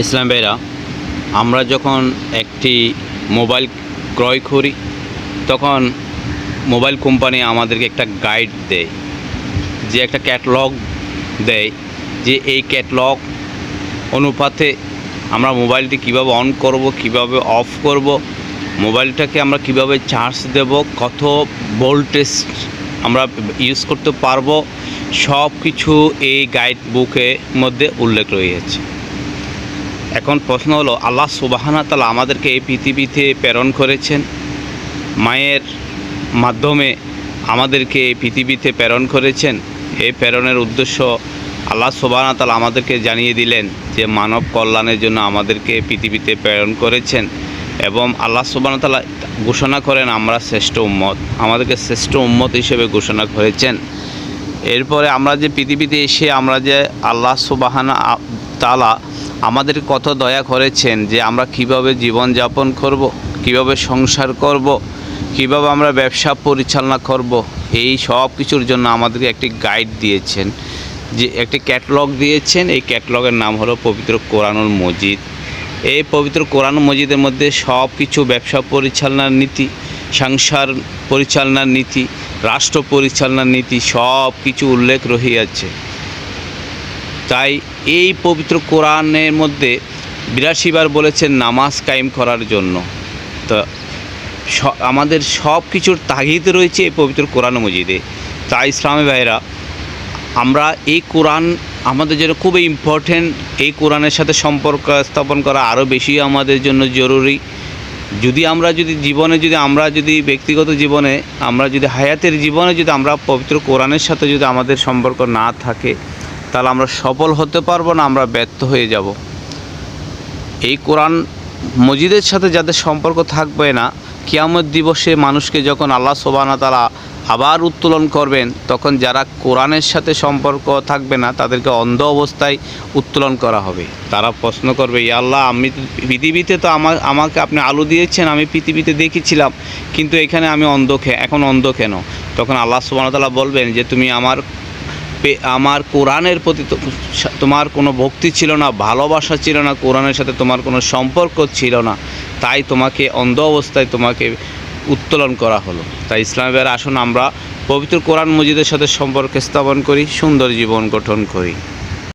ইসলাম ভাইরা, আমরা যখন একটি মোবাইল ক্রয় করি, তখন মোবাইল কোম্পানি আমাদেরকে একটা গাইড দেয়, যে একটা ক্যাটলগ দেয়, যে এই ক্যাটলগ অনুপাতে আমরা মোবাইলটি কীভাবে অন করব, কীভাবে অফ করব, মোবাইলটাকে আমরা কীভাবে চার্জ দেব, কত ভোল্টেজ আমরা ইউজ করতে পারব সব কিছু এই গাইড বুকের মধ্যে উল্লেখ রয়েছে। এখন প্রশ্ন হলো, আল্লাহ সুবাহানা তালা আমাদেরকে এই পৃথিবীতে প্রেরণ করেছেন? মায়ের মাধ্যমে আমাদেরকে এই পৃথিবীতে প্রেরণ করেছেন? এই প্রেরণের উদ্দেশ্য আল্লাহ সুবাহানা তালা আমাদেরকে জানিয়ে দিলেন যে, মানব কল্যাণের জন্য আমাদেরকে পৃথিবীতে প্রেরণ করেছেন এবং আল্লাহ সুবাহ তালা ঘোষণা করেন, আমরা শ্রেষ্ঠ উম্মত। আমাদেরকে শ্রেষ্ঠ উম্মত হিসেবে ঘোষণা করেছেন। এরপরে আমরা যে পৃথিবীতে এসে আমরা যে আল্লাহ সুবাহানা তালা আমাদের কত দয়া করেছেন যে আমরা কীভাবে জীবনযাপন করব, কীভাবে সংসার করব, কীভাবে আমরা ব্যবসা পরিচালনা করব, এই সব কিছুর জন্য আমাদেরকে একটি গাইড দিয়েছেন। যে একটি ক্যাটলগ দিয়েছেন, এই ক্যাটলগের নাম হলো পবিত্র কোরআনুল মজিদ। এই পবিত্র কোরআন মজিদের মধ্যে সব কিছু ব্যবসা পরিচালনার নীতি, সংসার পরিচালনার নীতি, রাষ্ট্র পরিচালনার নীতি, সব কিছু উল্লেখ রহিয়াছে। তাই এই পবিত্র কোরআনের মধ্যে বিরাশিবার বলেছেন, নামাজ কায়েম করার জন্য। তো আমাদের সব কিছুর তাগিদ রয়েছে এই পবিত্র কোরআন মজিদে। তাই ইসলামী ভাইরা আমরা এই কোরআন, আমাদের জন্য খুবই ইম্পর্টেন্ট এই কোরআনের সাথে সম্পর্ক স্থাপন করা আরও বেশি আমাদের জন্য জরুরি। যদি আমরা যদি জীবনে যদি, আমরা যদি ব্যক্তিগত জীবনে, আমরা যদি হায়াতের জীবনে যদি আমরা পবিত্র কোরআনের সাথে যদি আমাদের সম্পর্ক না থাকে তাহলে আমরা সফল হতে পারব না, আমরা ব্যর্থ হয়ে যাব। এই কোরআন মজিদের সাথে যাদের সম্পর্ক থাকবে না, কিয়ামত দিবসে মানুষকে যখন আল্লাহ সোবানা তারা আবার উত্তোলন করবেন, তখন যারা কোরআনের সাথে সম্পর্ক থাকবে না, তাদেরকে অন্ধ অবস্থায় উত্তোলন করা হবে। তারা প্রশ্ন করবে ইয়া আল্লাহ, আমি পৃথিবীতে তো আমার আমাকে আপনি আলো দিয়েছেন, আমি পৃথিবীতে দেখেছিলাম, কিন্তু এখানে আমি অন্ধ এখন অন্ধ কেন? তখন আল্লাহ সুবাহ তাআলা বলবেন যে, তুমি আমার আমার কোরআনের প্রতি তোমার কোনো ভক্তি ছিল না, ভালোবাসা ছিল না, কোরআনের সাথে তোমার কোনো সম্পর্ক ছিল না, তাই তোমাকে অন্ধ অবস্থায় তোমাকে উত্তোলন করা হলো। তাই ইসলামের আসুন আমরা পবিত্র কোরআন মজিদের সাথে সম্পর্ক স্থাপন করি, সুন্দর জীবন গঠন করি।